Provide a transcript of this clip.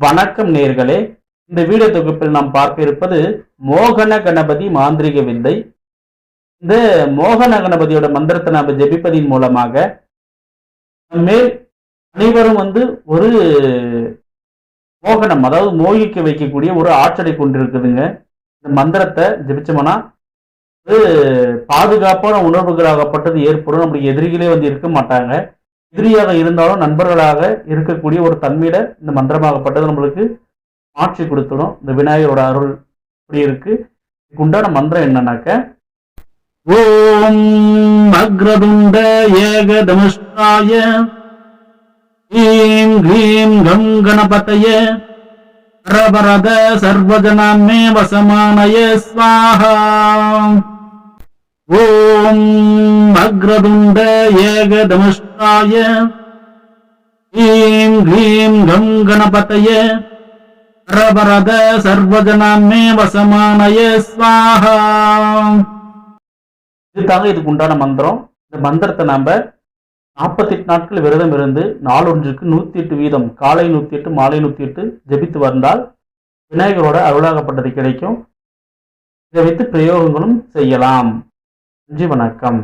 வணக்கம் நேர்களே. இந்த வீடியோ தொகுப்பில் நாம் பார்க்க இருப்பது மோகன கணபதி மாந்திரிக விந்தை. இந்த மோகன கணபதியோட மந்திரத்தை நாம் ஜெபிப்பதின் மூலமாக மேல் அனைவரும் வந்து ஒரு மோகனம் அதாவது மோகிக்க வைக்கக்கூடிய ஒரு ஆற்றலை கொண்டிருக்குதுங்க. இந்த மந்திரத்தை ஜெபிச்சோம்னா பாதுகாப்பான உணர்வுகளாகப்பட்டது ஏற்படும். நம்முடைய எதிரிகளே வந்து இருக்க மாட்டாங்க. எதிரியாக இருந்தாலும் நண்பர்களாக இருக்கக்கூடிய ஒரு தன்மையில இந்த மந்திரமாகப்பட்டது நம்மளுக்கு மாற்றி கொடுத்துடும். இந்த விநாயகரோட அருள் இப்படி இருக்கு. இதுக்கு உண்டான மந்திரம் என்னன்னாக்க ஓம் அக்ரதுண்ட ஏகதமுஷ்டாய ீம் ஹ்ரீம் கம் கணபதய ரபரத சர்வஜனாமே வசமானய ஸ்வாஹா. ஓம் அக்ரதுண்ட ஏகதமுஷ்டாய ீம் ஹ்ரீம் கம் கணபதய ரபரத சர்வஜனாமே வசமானய ஸ்வாஹா. இதுதாங்க இதுக்கு உண்டான மந்திரம். இந்த மந்திரத்தை நாம நாற்பத்தி எட்டு நாட்கள் விரதம் இருந்து நாளொன்றுக்கு நூத்தி எட்டு வீதம் காலை நூத்தி எட்டு மாலை நூத்தி எட்டு ஜெபித்து வந்தால் விநாயகரோட அருளாகப்பட்டது கிடைக்கும். இதை வைத்து பிரயோகங்களும் செய்யலாம். நன்றி வணக்கம்